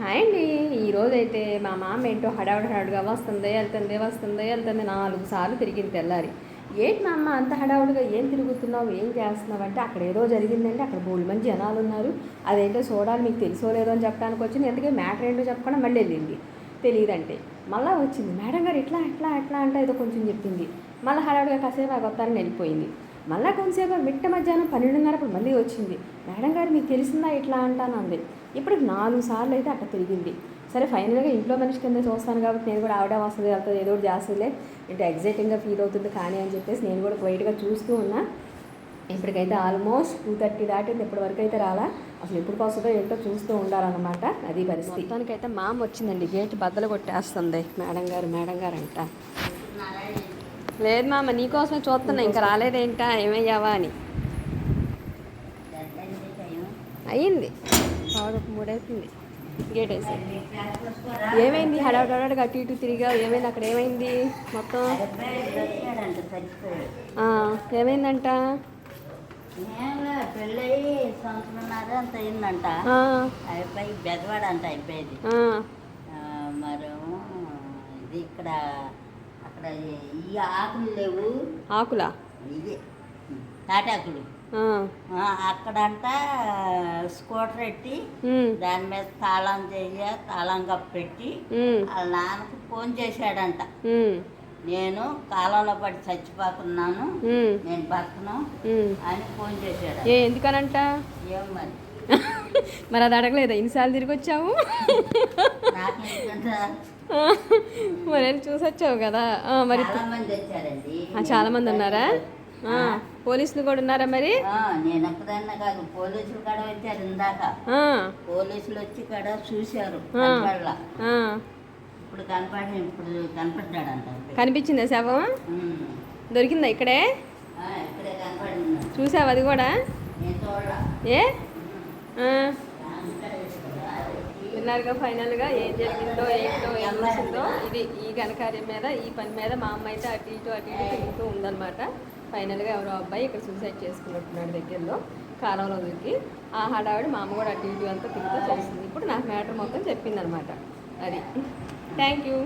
Hi అండి. ఈరోజైతే మా మామ ఏంటో హడావుడి హడావుడిగా వస్తుంది వెళ్తుంది వస్తుంది వెళ్తుంది నాలుగు సార్లు తిరిగింది తెల్లారి. ఏంటి మా అమ్మ అంత హడావుడిగా ఏం తిరుగుతున్నావు ఏం చేస్తున్నావు అంటే అక్కడ ఏదో జరిగిందంటే అక్కడ బోల్డ్ మంది జనాలు ఉన్నారు. అదేంటో చూడాలి మీకు తెలుసో లేదో అని చెప్పడానికి వచ్చింది. ఎందుకే మ్యాటర్ ఏంటో చెప్పకుండా మళ్ళీ వెళ్ళింది. తెలియదంటే మళ్ళీ వచ్చింది. మేడం గారు ఇట్లా ఇట్లా ఇట్లా అంటే ఏదో కొంచెం చెప్పింది. మళ్ళీ హడావుడిగా కాసేపు ఆ కొత్తారని వెళ్ళిపోయింది. మళ్ళీ కొంతసేపు మిట్ట మధ్యాహ్నం పన్నెండున్నరప్పుడు మళ్ళీ వచ్చింది. మేడం గారు మీకు తెలిసిందా ఇట్లా అంటాను అంది. ఇప్పుడు నాలుగు సార్లు అయితే అట్ట తిరిగింది. సరే ఫైనల్గా ఇంట్లో మనిషి కింద చూస్తాను కాబట్టి నేను కూడా ఆవిడ వస్తుంది వెళ్తుంది ఏదో ఒకటి చేస్తుందిలే. అంటే ఎగ్జైటింగ్గా ఫీల్ అవుతుంది కానీ అని చెప్పేసి నేను కూడా వైట్గా చూస్తూ ఉన్నా. ఇప్పటికైతే ఆల్మోస్ట్ టూ థర్టీ దాటింది. ఇప్పటి వరకు అయితే రాలా. అసలు ఎప్పుడు వస్తుందో ఏంటో చూస్తూ ఉండాలన్నమాట అది పరిస్థితి. మొత్తానికైతే మామ వచ్చిందండి. గేట్ బద్దలు కొట్టేస్తుంది. మేడం గారు మేడం గారు అంట లేదు మామ నీకోసమే చూస్తున్నా. ఇంకా రాలేదేంటా? ఏమయ్యావా అని. అయ్యింది. మూడైతుంది గేట్ వేసి ఏమైంది? హడావుడి హడావుడిగా అటు ఇటు తిరిగా ఏమైంది? అక్కడ ఏమైంది? మొత్తం? ఆ, ఏమైందంట? పెళ్ళయి సంవత్సరంన్నర అంత అయిందంట. ఆ. అబ్బాయి బెదవాడంట అయిపోయింది. ఆ, మరేమో ఇది ఇక్కడ అక్కడ ఈ ఆకులు లేవు. ఆకులా? ఇది తాటాకులు. అక్కడంట స్కూటర్ ఎట్టి ఉమ్, దాని మీద తాళం చెయ్య తాళం కప్పు పెట్టి వాళ్ళ నాన్నకు ఫోన్ చేశాడంట. నేను కాలంలో పడి చచ్చిపోతున్నాను. నేను బతకను. అని ఫోన్ చేశాడు ఏ ఎందుకనంట? ఏం మరి? మరి అది అడగలేదా? ఎన్నిసార్లు తిరిగి ఎందుకంటే మరి వెళ్ళి చూసి వచ్చావు కదా? ఆ, మరి చాలా మంది ఉన్నారా? ఆ, పోలీసులు కూడా ఉన్నారా మరి? ఆ, నేను ఒక్కదాన్న కాదు పోలీసులు కూడా వచ్చారు ఇందాక. పోలీసులు వచ్చి కూడా చూశారు. ఇప్పుడు కనపడి ఇప్పుడు కనపడ్డాడంట కనిపించిందా శవం. దొరికిందా ఇక్కడే? చూసావు అది కూడా? ఏ? ఆ, విన్నారుగా ఫైనల్గా ఏం జరిగిందో ఏంటో ఏం వచ్చిందో. ఇది ఈ ఘనకార్యం మీద ఈ పని మీద మా అమ్మ అయితే అటు ఇటు అటు ఇటు తిరుగుతూ ఉందన్నమాట. ఫైనల్గా ఎవరో అబ్బాయి ఇక్కడ సూసైడ్ చేసుకున్నట్టున్నాడు దగ్గరలో కాలంలో దొరికి ఆ హడావిడి మా అమ్మ కూడా అటు ఇటు అంతా తిరుగుతూ చేస్తుంది ఇప్పుడు నాకు మ్యాటర్ మొత్తం చెప్పిందనమాట అది. Thank you